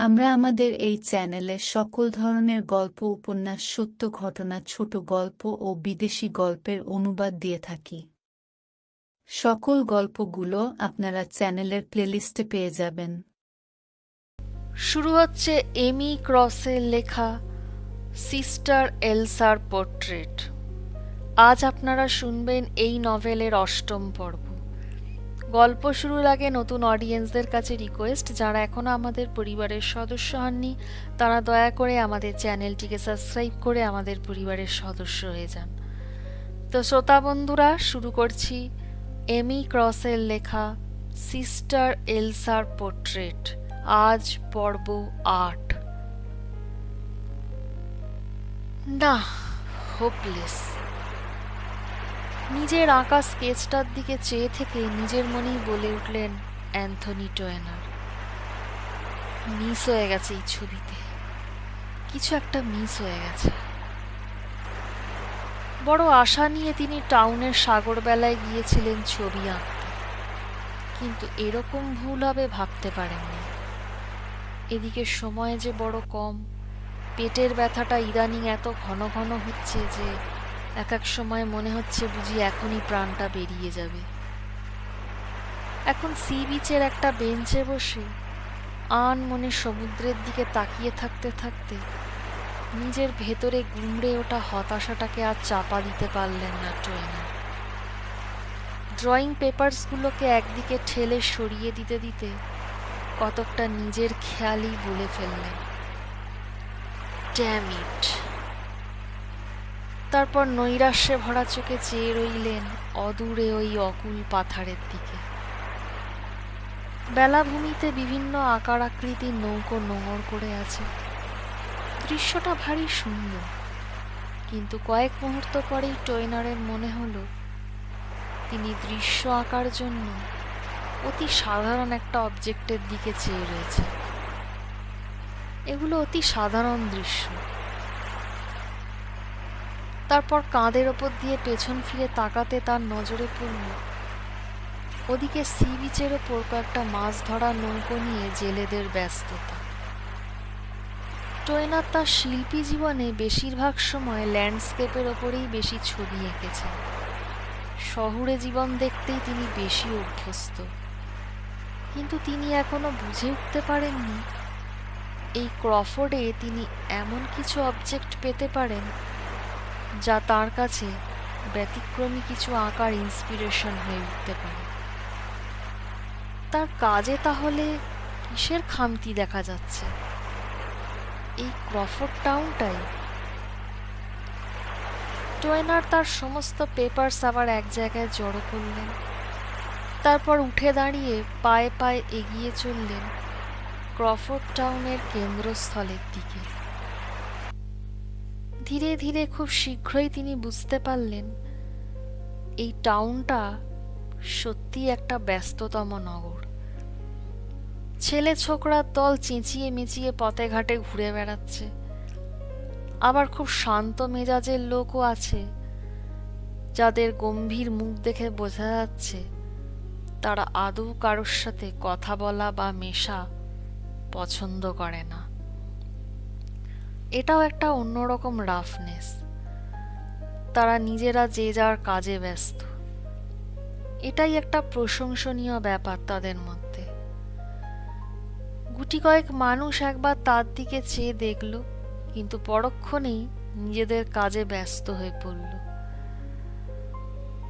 আমরা আমাদের এই চ্যানেলে সকল ধরনের গল্প, উপন্যাস, সত্য ঘটনা, ছোট গল্প ও বিদেশি গল্পের অনুবাদ দিয়ে থাকি। সকল গল্পগুলো আপনারা চ্যানেলের প্লেলিস্টে পেয়ে যাবেন। শুরু হচ্ছে এমি ক্রসের লেখা সিস্টার এলসার পোর্ট্রেট। আজ আপনারা শুনবেন এই নভেলের অষ্টম পর্ব। গল্প শুরুর আগে নতুন অডিয়েন্সদের কাছে রিকোয়েস্ট যারা এখনও আমাদের পরিবারের সদস্য হননি, তারা দয়া করে আমাদের চ্যানেলটিকে সাবস্ক্রাইব করে আমাদের পরিবারের সদস্য হয়ে যান। তো শ্রোতা বন্ধুরা, শুরু করছি এমি ক্রসের লেখা সিস্টার এলসার পোর্ট্রেট আজ পর্ব আট। না হোপলেস নিজের আঁকা স্কেচটার দিকে চেয়ে থেকে নিজের মনেই বলে উঠলেন অ্যান্থনি টোয়েনার মিস হয়ে গেছে এই ছবিতে। কিছু একটা মিস হয়ে গেছে। বড় আশা নিয়ে তিনি টাউনের সাগরবেলায় গিয়েছিলেন ছবি আঁকতে। কিন্তু এরকম ভুল হবে ভাবতে পারেননি। এদিকে সময় যে বড় কম, পেটের ব্যথাটা ইদানিং এত ঘন ঘন হচ্ছে যে এক এক সময় মনে হচ্ছে বুঝি এখনই প্রাণটা বেরিয়ে যাবে। এখন সি বিচের একটা বেঞ্চে বসে, আন মনে সমুদ্রের দিকে তাকিয়ে থাকতে থাকতে, নিজের ভেতরে গুমড়ে ওটা হতাশাটাকে আর চাপা দিতে পারলেন না টোয়েনা ড্রয়িং পেপারসগুলোকে একদিকে ঠেলে সরিয়ে দিতে দিতে কতকটা নিজের খেয়ালই বলে ফেললেন। It. তারপর নৈরাশ্যে ভরা চোখে চেয়ে রইলেন অদূরে ওই অকুল পাথারের দিকে। বেলাভূমিতে বিভিন্ন আকার আকৃতির নৌকো নোঙর করে আছে। দৃশ্যটা ভারী সুন্দর। কিন্তু কয়েক মুহূর্ত পরেই টয়নারের মনে হলো, তিনি দৃশ্য আঁকার জন্য অতি সাধারণ একটা অবজেক্টের দিকে চেয়ে রয়েছে এগুলো অতি সাধারণ দৃশ্য। তারপর কাঁধের ওপর দিয়ে পেছন ফিরে তাকাতে তার নজরে পড়ল ওদিকে সি বিচের ওপর কয়েকটা মাছ ধরা নৌকো নিয়ে জেলেদের ব্যস্ততা। টোয়েনার তার শিল্পী জীবনে বেশিরভাগ সময় ল্যান্ডস্কেপের ওপরেই বেশি ছবি এঁকেছেন শহুরে জীবন দেখতেই তিনি বেশি অভ্যস্ত। কিন্তু তিনি এখনও বুঝে উঠতে পারেননি। এই ক্রফোর্ডে তিনি এমন কিছু অবজেক্ট পেতে পারেন যা তার কাছে ব্যতিক্রমী কিছু আঁকার ইন্সপিরেশন হয়ে উঠতে পারে। তার কাজে তাহলে কিসের খামতি দেখা যাচ্ছে? এই ক্রফোর্ড টাউনটাই? টোয়েনার তার সমস্ত পেপারস আবার এক জায়গায় জড়ো করলেন। তারপর উঠে দাঁড়িয়ে পায়ে পায়ে এগিয়ে চললেন ক্রফোর্ড টাউনের কেন্দ্রস্থলের দিকে। ধীরে ধীরে খুব শীঘ্রই তিনি বুঝতে পারলেন, এই টাউনটা সত্যি একটা ব্যস্ততম নগর। ছেলে ছোকরার দল চেঁচিয়ে মেচিয়ে পথে ঘাটে ঘুরে বেড়াচ্ছে। আবার খুব শান্ত মেজাজের লোকও আছে, যাদের গম্ভীর মুখ দেখে বোঝা যাচ্ছে তারা আদৌ কারোর সাথে কথা বলা বা মেশা পছন্দ করে না। এটাও একটা অন্যরকম রাফনেস তারা নিজেরা যে যার কাজে ব্যস্ত। এটাই একটা প্রশংসনীয় ব্যাপার তাদের মধ্যে। গুটি কয়েক মানুষ একবার তার দিকে চেয়ে দেখল, কিন্তু পরক্ষণেই নিজেদের কাজে ব্যস্ত হয়ে পড়ল।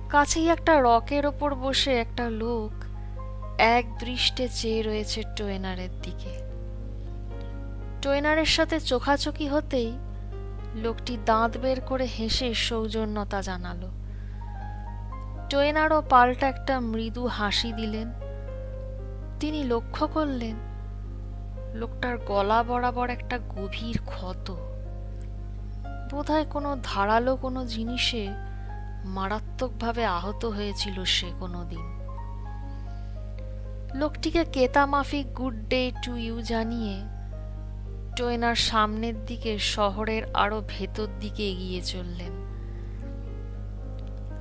কাছেই একটা রকের ওপর বসে একটা লোক এক দৃষ্টে চেয়ে রয়েছে টোয়েনারের দিকে। টোয়েনারের সাথে চোখাচোখি হতেই লোকটি দাঁত বের করে হেসে সৌজন্যতা জানালো। টোয়েনারও পাল্টা একটা মৃদু হাসি দিলেন। তিনি লক্ষ্য করলেন, লোকটার গলা বরাবর একটা গভীর ক্ষত। বোধহয় কোনো ধারালো কোনো জিনিসে মারাত্মকভাবে আহত হয়েছিল সে কোনো দিন লোকটিকে কেতা মাফিক গুড ডে টু ইউ জানিয়ে টোয়েনার সামনের দিকে, শহরের আরও ভেতর দিকে এগিয়ে চললেন।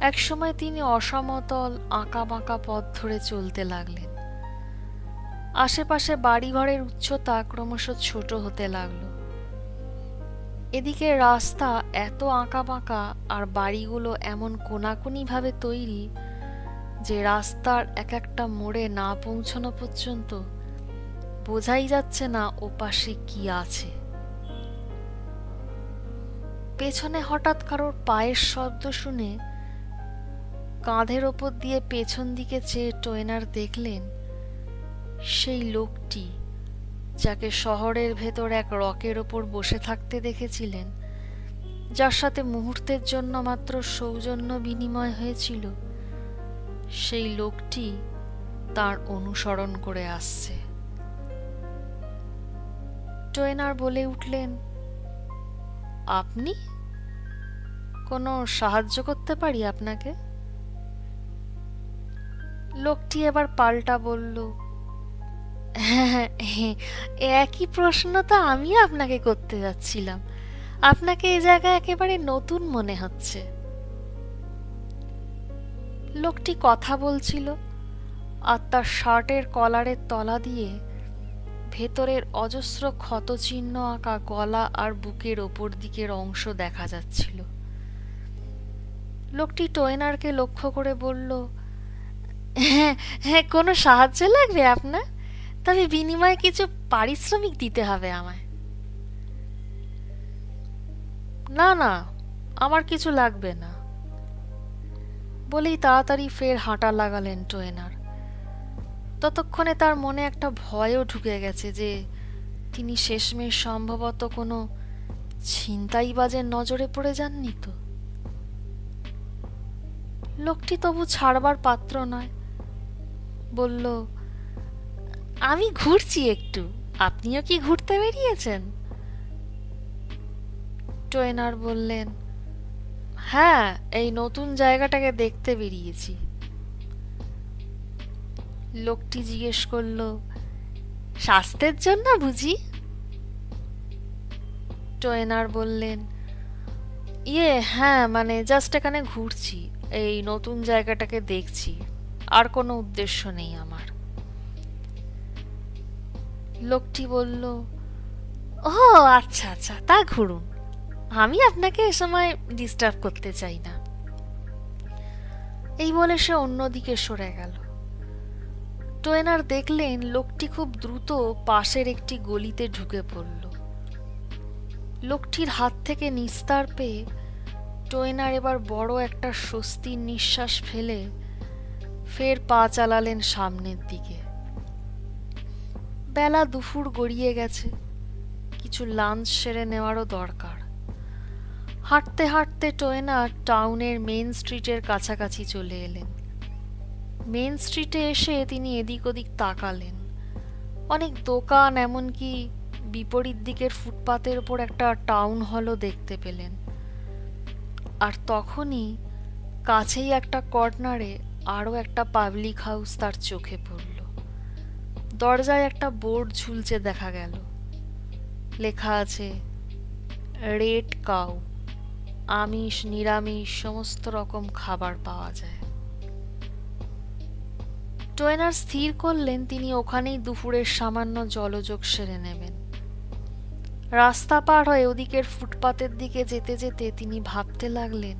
একসময় তিনি অসমতল আঁকা বাঁকা পথ ধরে চলতে লাগলেন। আশেপাশে বাড়িঘরের উচ্চতা ক্রমশ ছোট হতে লাগল। এদিকে রাস্তা এত আঁকা বাঁকা আর বাড়িগুলো এমন কোনাকুনি ভাবে তৈরি যে রাস্তার এক একটা মোড়ে না পৌঁছানো পর্যন্ত বোঝাই যাচ্ছে না ওপাশে কি আছে। পেছনে হঠাৎ কারোর পায়ের শব্দ শুনে কাঁধের ওপর দিয়ে পেছন দিকে চেয়ে টোয়েনার দেখলেন সেই লোকটি, যাকে শহরের ভেতর এক রকের ওপর বসে থাকতে দেখেছিলেন, যার সাথে মুহূর্তের জন্য মাত্র সৌজন্য বিনিময় হয়েছিল। সেই লোকটি তার অনুসরণ করে আসছে। টোয়েনার বলে উঠলেন, আপনি কোনো সাহায্য করতে পারি আপনাকে? লোকটি এবার পাল্টা বলল হ্যাঁ একই প্রশ্ন তো আমি আপনাকে করতে যাচ্ছিলাম। আপনাকে এই জায়গায় একেবারে নতুন মনে হচ্ছে। লোকটি কথা বলছিল আর তার শার্টের কলারের তলা দিয়ে ভেতরের অজস্র ক্ষতচিহ্ন আঁকা গলা আর বুকের ওপর দিকের অংশ দেখা যাচ্ছিল। লোকটি টোয়েনারকে লক্ষ্য করে বলল হ্যাঁ হ্যাঁ কোনো সাহায্য লাগবে আপনার? তবে বিনিময়ে কিছু পারিশ্রমিক দিতে হবে আমায়। না না, আমার কিছু লাগবে না। বলেই তাড়াতাড়ি ফের হাঁটা লাগালেন টোয়েনার। ততক্ষণে তার মনে একটা ভয়ও ঢুকে গেছে যে তিনি শেষমেশ সম্ভবত কোনো ছিনতাইবাজের নজরে পড়ে যাননি তো। লোকটি তবু ছাড়বার পাত্র নয়। বলল, আমি ঘুরছি একটু। আপনিও কি ঘুরতে বেরিয়েছেন? টোয়েনার বললেন হ্যাঁ এই নতুন জায়গাটাকে দেখতে বেরিয়েছি। লোকটি জিজ্ঞেস করল, স্বাস্থ্যের জন্য বুঝি? টোয়েনার বললেন ইয়ে হ্যাঁ মানে জাস্ট এখানে ঘুরছি, এই নতুন জায়গাটাকে দেখছি, আর কোনো উদ্দেশ্য নেই আমার। লোকটি বলল, ও আচ্ছা আচ্ছা তা ঘুরুন, আমি আপনাকে এ সময় ডিস্টার্ব করতে চাই না। এই বলে সে অন্যদিকে সরে গেল। টোয়েনার দেখলেন লোকটি খুব দ্রুত পাশের একটি গলিতে ঢুকে পড়ল। লোকটির হাত থেকে নিস্তার পেয়ে টোয়েনার এবার বড় একটা স্বস্তির নিঃশ্বাস ফেলে ফের পা চালালেন সামনের দিকে। বেলা দুপুর গড়িয়ে গেছে, কিছু লাঞ্চ সেরে নেওয়ারও দরকার। হাঁটতে হাঁটতে টোয়েনার টাউনের মেন স্ট্রিটের কাছাকাছি চলে এলেন। মেন স্ট্রিটে এসে তিনি এদিক ওদিক তাকালেন। অনেক দোকান, এমনকি বিপরীত দিকের ফুটপাতের ওপর একটা টাউন হলও দেখতে পেলেন। আর তখনই কাছেই একটা কর্নারে আরও একটা পাবলিক হাউস তার চোখে পড়ল। দরজায় একটা বোর্ড ঝুলছে দেখা গেল। লেখা আছে রেড কাউ আমিষ, নিরামিষ, সমস্ত রকম খাবার পাওয়া যায়। টোয়েনার স্থির করলেন, তিনি ওখানেই দুপুরের সামান্য জলযোগ সেরে নেবেন। রাস্তা পার হয়ে ওদিকের ফুটপাতের দিকে যেতে যেতে তিনি ভাবতে লাগলেন,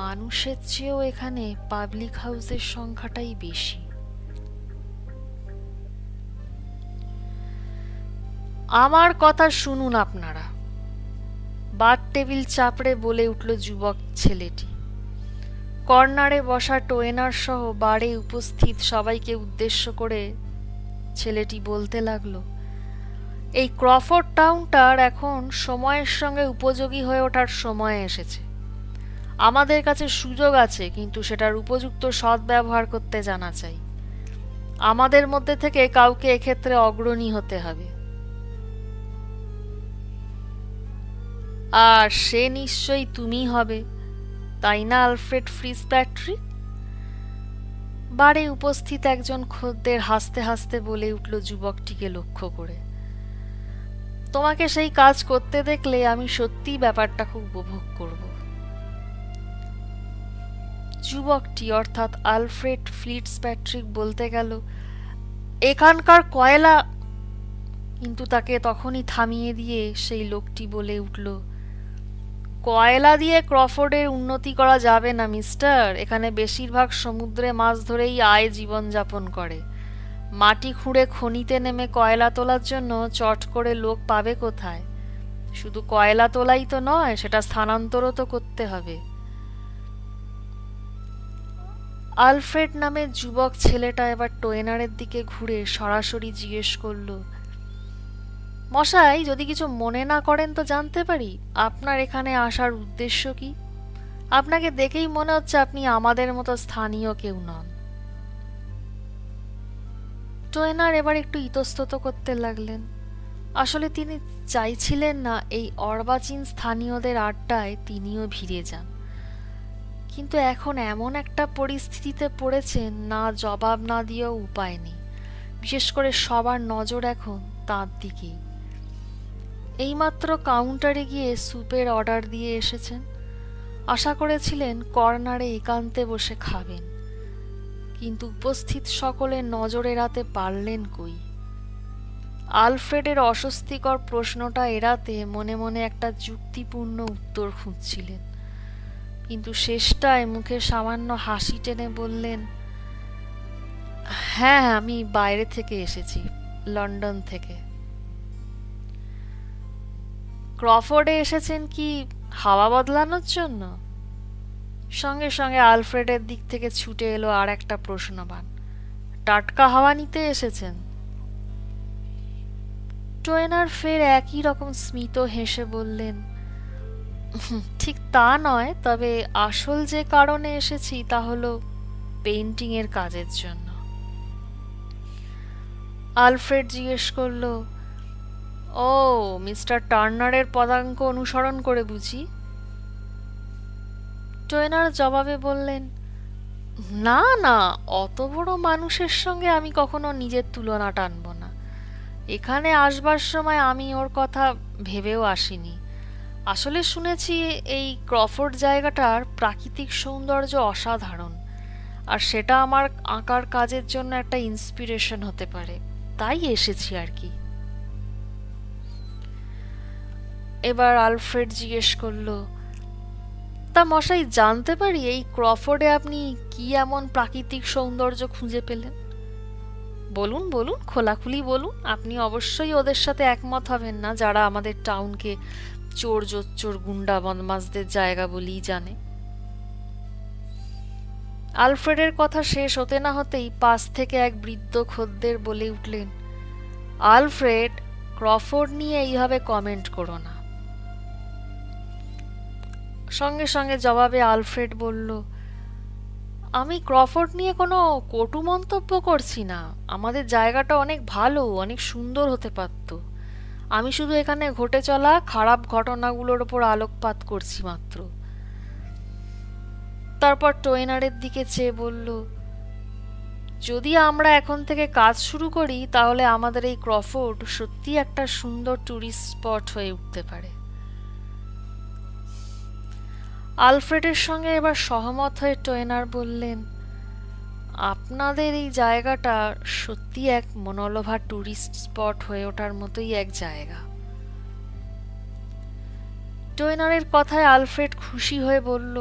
মানুষের চেয়েও এখানে পাবলিক হাউসের সংখ্যাটাই বেশি। আমার কথা শুনুন আপনারা। বার টেবিল চাপড়ে বলে উঠল যুবক ছেলেটি। কর্নারে বসা টোয়েনার সহ বারে উপস্থিত সবাইকে উদ্দেশ্য করে ছেলেটি বলতে লাগল, এই ক্রফোর্ড টাউনটার এখন সময়ের সঙ্গে উপযোগী হয়ে ওঠার সময় এসেছে। আমাদের কাছে সুযোগ আছে, কিন্তু সেটার উপযুক্ত সদ্ব্যবহার করতে জানা চাই। আমাদের মধ্যে থেকে কাউকে এক্ষেত্রে অগ্রণী হতে হবে। আর সে নিশ্চয়ই তুমি হবে। তাই না আলফ্রেড ফ্রিজ ব্যাটারি বারে উপস্থিত একজন খদ্দের হাসতে হাসতে বলে উঠল যুবকটিকে লক্ষ্য করে। তোমাকে সেই কাজ করতে দেখলে আমি সত্যিই ব্যাপারটা খুব উপভোগ করব। যুবকটি অর্থাৎ আলফ্রেড ফ্লিটস প্যাট্রিক বলতে গেল, এখানকার কয়লা? কিন্তু তাকে তখনই থামিয়ে দিয়ে সেই লোকটি বলে উঠল কয়লা দিয়ে ক্রফোর্ডের উন্নতি করা যাবে না, মিস্টার? এখানে বেশিরভাগ সমুদ্রে মাছ ধরেই আয় জীবনযাপন করে। মাটি খুঁড়ে খনিতে নেমে কয়লা তোলার জন্য চট করে লোক পাবে কোথায়? শুধু কয়লা তোলাই তো নয়, সেটা স্থানান্তরও তো করতে হবে। আলফ্রেড নামে যুবক ছেলেটা এবার টোয়েনারের দিকে ঘুরে সরাসরি জিজ্ঞেস করল মশাই, যদি কিছু মনে না করেন তো জানতে পারি, আপনার এখানে আসার উদ্দেশ্য কি? আপনাকে দেখেই মনে হচ্ছে আপনি আমাদের মতো স্থানীয় কেউ নন। টোয়েনার এবার একটু ইতস্তত করতে লাগলেন। আসলে তিনি চাইছিলেন না এই অর্বাচীন স্থানীয়দের আড্ডায় তিনিও ভিড়ে যান। কিন্তু এখন এমন একটা পরিস্থিতিতে পড়েছেন, না জবাব না দিয়েও উপায় নেই। বিশেষ করে সবার নজর এখন তাঁর দিকেই। এইমাত্র কাউন্টারে গিয়ে স্যুপের অর্ডার দিয়ে এসেছেন। আশা করেছিলেন কর্নারে একান্তে বসে খাবেন। কিন্তু উপস্থিত সকলের নজর এড়াতে পারলেন কই? আলফ্রেডের অস্বস্তিকর প্রশ্নটা এড়াতে মনে মনে একটা যুক্তিপূর্ণ উত্তর খুঁজছিলেন। কিন্তু শেষটায় মুখে সামান্য হাসি টেনে বললেন হ্যাঁ আমি বাইরে থেকে এসেছি, লন্ডন থেকে। ক্রফোর্ডে এসেছেন কি হাওয়া বদলানোর জন্য? সঙ্গে সঙ্গে আলফ্রেডের দিক থেকে ছুটে এলো আর একটা প্রশ্নবান। টাটকা হাওয়া নিতে এসেছেন? টোয়েনার ফের একই রকম স্মিত হেসে বললেন ঠিক তা নয়, তবে আসল যে কারণে এসেছি তা হলো পেন্টিংয়ের কাজের জন্য। আলফ্রেড জিজ্ঞেস করল ও, মিস্টার টার্নারের পদাঙ্ক অনুসরণ করে বুঝি। টোয়েনার জবাবে বললেন, না না, অত বড় মানুষের সঙ্গে আমি কখনো নিজের তুলনা টানব না। এখানে আসবার সময় আমি ওর কথা ভেবেও আসিনি। আসলে শুনেছি এই ক্রফোর্ড জায়গাটার প্রাকৃতিক সৌন্দর্য অসাধারণ, আর সেটা আমার আঁকার কাজের জন্য একটা ইন্সপিরেশন হতে পারে। তাই এসেছি আর কি। এবার আলফ্রেড জিজ্ঞেস করল, তা মশাই, জানতে পারি এই ক্রফোর্ডে আপনি কি এমন প্রাকৃতিক সৌন্দর্য খুঁজে পেলেন? বলুন বলুন, খোলাখুলি বলুন। আপনি অবশ্যই ওদের সাথে একমত হবেন না, যারা আমাদের টাউনকে চোর জোচ্চোর গুন্ডা বদমাসদের জায়গা বলেই জানে। আলফ্রেডের কথা শেষ হতে না হতেই পাশ থেকে এক বৃদ্ধ খদ্দের বলে উঠলেন, আলফ্রেড, ক্রফোর্ড নিয়ে এইভাবে কমেন্ট করো না। সঙ্গে সঙ্গে জবাবে আলফ্রেড বলল, আমি ক্রফোর্ড নিয়ে কোনো কটু মন্তব্য করছি না। আমাদের জায়গাটা অনেক ভালো, অনেক সুন্দর হতে পারত। আমি শুধু এখানে ঘটে চলা খারাপ ঘটনাগুলোর ওপর আলোকপাত করছি মাত্র। তারপর টোয়েনারের দিকে চেয়ে বলল, যদি আমরা এখন থেকে কাজ শুরু করি, তাহলে আমাদের এই ক্রফোর্ড সত্যি একটা সুন্দর ট্যুরিস্ট স্পট হয়ে উঠতে পারে। আলফ্রেডের সঙ্গে এবার সহমত হয়ে টোয়েনার বললেন, আপনাদের এই জায়গাটা সত্যি এক মনোলোভা ট্যুরিস্ট স্পট হয়ে ওঠার মতোই এক জায়গা। টোয়েনারের কথায় আলফ্রেড খুশি হয়ে বলল,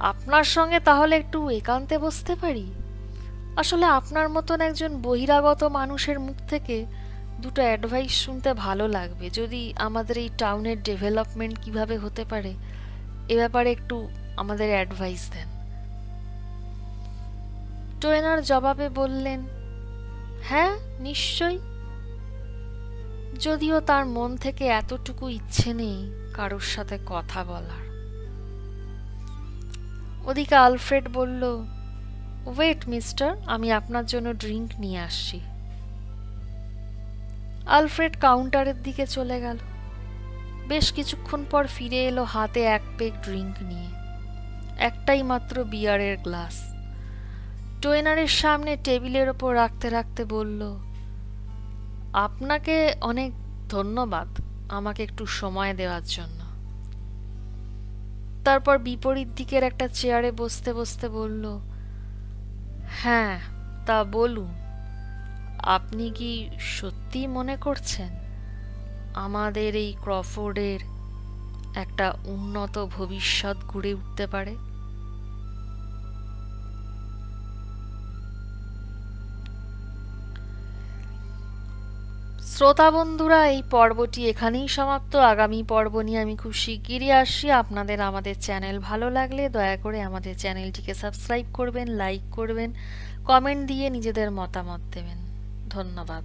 আপনার সঙ্গে তাহলে একটু একান্তে বসতে পারি? আসলে আপনার মতন একজন বহিরাগত মানুষের মুখ থেকে দুটো অ্যাডভাইস শুনতে ভালো লাগবে। যদি আমাদের এই টাউনের ডেভেলপমেন্ট কীভাবে হতে পারে এ ব্যাপারে একটু আমাদের অ্যাডভাইস দেন। টোয়েনার জবাবে বললেন হ্যাঁ নিশ্চয়ই। যদিও তার মন থেকে এতটুকু ইচ্ছে নেই কারোর সাথে কথা বলার। ওদিকে আলফ্রেড বলল, ওয়েট মিস্টার, আমি আপনার জন্য ড্রিঙ্ক নিয়ে আসছি। আলফ্রেড কাউন্টারের দিকে চলে গেল। বেশ কিছুক্ষণ পর ফিরে এলো হাতে এক পেক ড্রিঙ্ক নিয়ে। একটাই মাত্র বিয়ারের গ্লাস। টোয়েনারের সামনে টেবিলের ওপর রাখতে রাখতে বলল, আপনাকে অনেক ধন্যবাদ আমাকে একটু সময় দেওয়ার জন্য। তারপর বিপরীত দিকের একটা চেয়ারে বসতে বসতে বলল হ্যাঁ তা বলুন। আপনি কি সত্যি মনে করছেন? আমাদের এই ক্রফোর্ডের একটা উন্নত ভবিষ্যৎ গড়ে উঠতে পারে? শ্রোতা বন্ধুরা, এই পর্বটি এখানেই সমাপ্ত। আগামী পর্ব নিয়ে আমি খুব শিগগিরই আসছি। আপনাদের আমাদের চ্যানেল ভালো লাগলে দয়া করে আমাদের চ্যানেলটিকে সাবস্ক্রাইব করবেন, লাইক করবেন, কমেন্ট দিয়ে নিজেদের মতামত দেবেন। ধন্যবাদ।